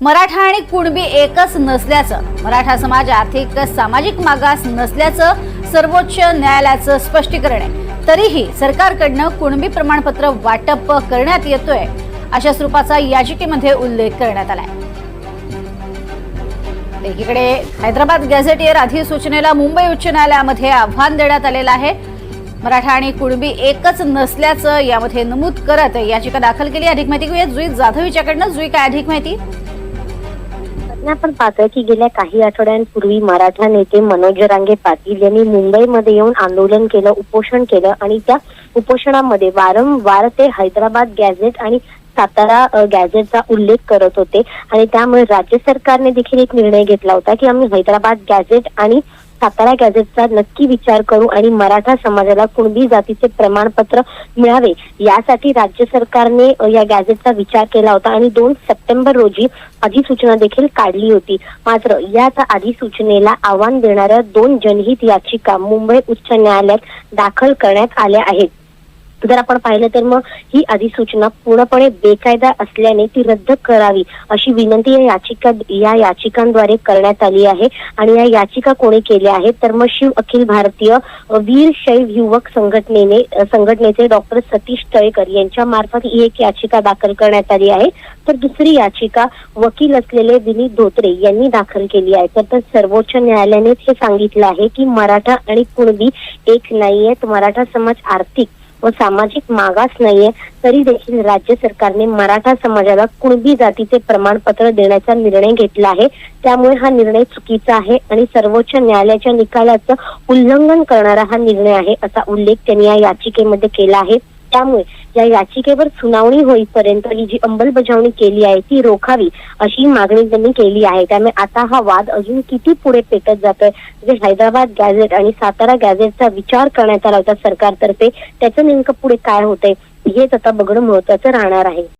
मराठा आणि कुणबी एकच नसल्याचं. मराठा समाज आर्थिक सामाजिक मागास नसल्याचं सर्वोच्च न्यायालयाचं स्पष्टीकरण आहे. तरीही सरकारकडनं कुणबी प्रमाणपत्र वाटप करण्यात येतोय अशा स्वरूपाचा याचिकेमध्ये उल्लेख करण्यात आलाय. एकीकडे हैदराबाद गॅझेटियर अधिसूचनेला मुंबई उच्च न्यायालयामध्ये आव्हान देण्यात आलेलं आहे. मराठा आणि कुणबी एकच नसल्याचं यामध्ये नमूद करत याचिका दाखल केली. अधिक माहिती घेऊया जुई जाधव हिच्याकडनं. जुई काय अधिक माहिती? बातम्या आपण पाहतोय की गेल्या काही आठवड्यांपूर्वी मराठा नेते मनोज रांगे पाटील यांनी मुंबईमध्ये येऊन आंदोलन केलं उपोषण केलं आणि त्या उपोषणामध्ये वारंवार ते हैदराबाद गॅझेट आणि सातारा गॅझेटचा उल्लेख करत होते. आणि त्यामुळे राज्य सरकारने देखील एक निर्णय घेतला होता की आम्ही हैदराबाद गॅझेट आणि सातारा गॅझेटचा नक्की विचार करू आणि मराठा समाजाला कुणबी जातीचे प्रमाणपत्र मिळावे यासाठी राज्य सरकारने या गॅझेटचा विचार केला होता आणि दोन सप्टेंबर रोजी अधिसूचना देखील काढली होती. मात्र याच अधिसूचनेला आव्हान देणाऱ्या दोन जनहित याचिका मुंबई उच्च न्यायालयात दाखल करण्यात आल्या आहेत. जर आपण पाहिलं तर मग ही अधिसूचना पूर्णपणे बेकायदा असल्याने ती रद्द करावी अशी विनंती या याचिका या याचिकांद्वारे करण्यात आली आहे. आणि या याचिका कोणी केल्या आहेत? तर मग शिव अखिल भारतीय वीर शैव युवक संघटनेने संघटनेचे डॉक्टर सतीश तळेकर यांच्या मार्फत ही एक याचिका दाखल करण्यात आली आहे. तर दुसरी याचिका वकील असलेले विनीत धोत्रे यांनी दाखल केली आहे. तर तर सर्वोच्च न्यायालयाने हे सांगितलं आहे की मराठा आणि कुणबी एक नाहीयेत. मराठा समाज आर्थिक व सामाजिक मागास नाहीये तरी देखील राज्य सरकारने मराठा समाजाला कुणबी जातीचे प्रमाणपत्र देण्याचा निर्णय घेतला आहे. त्यामुळे हा निर्णय चुकीचा आहे आणि सर्वोच्च न्यायालयाच्या निकालाचं उल्लंघन करणारा हा निर्णय आहे असा उल्लेख त्यांनी या याचिकेमध्ये केला आहे. त्यामुळे या याचिकेवर सुनावणी होईपर्यंत ही जी अंमलबजावणी केली आहे ती रोखावी अशी मागणी त्यांनी केली आहे. त्यामुळे आता हा वाद अजून किती पुढे पेटत जातोय जे हैदराबाद गॅझेट आणि सातारा गॅझेटचा विचार करण्यात आला होता सरकारतर्फे त्याचं नेमकं पुढे काय होतंय हेच आता बघणं महत्वाचं राहणार आहे.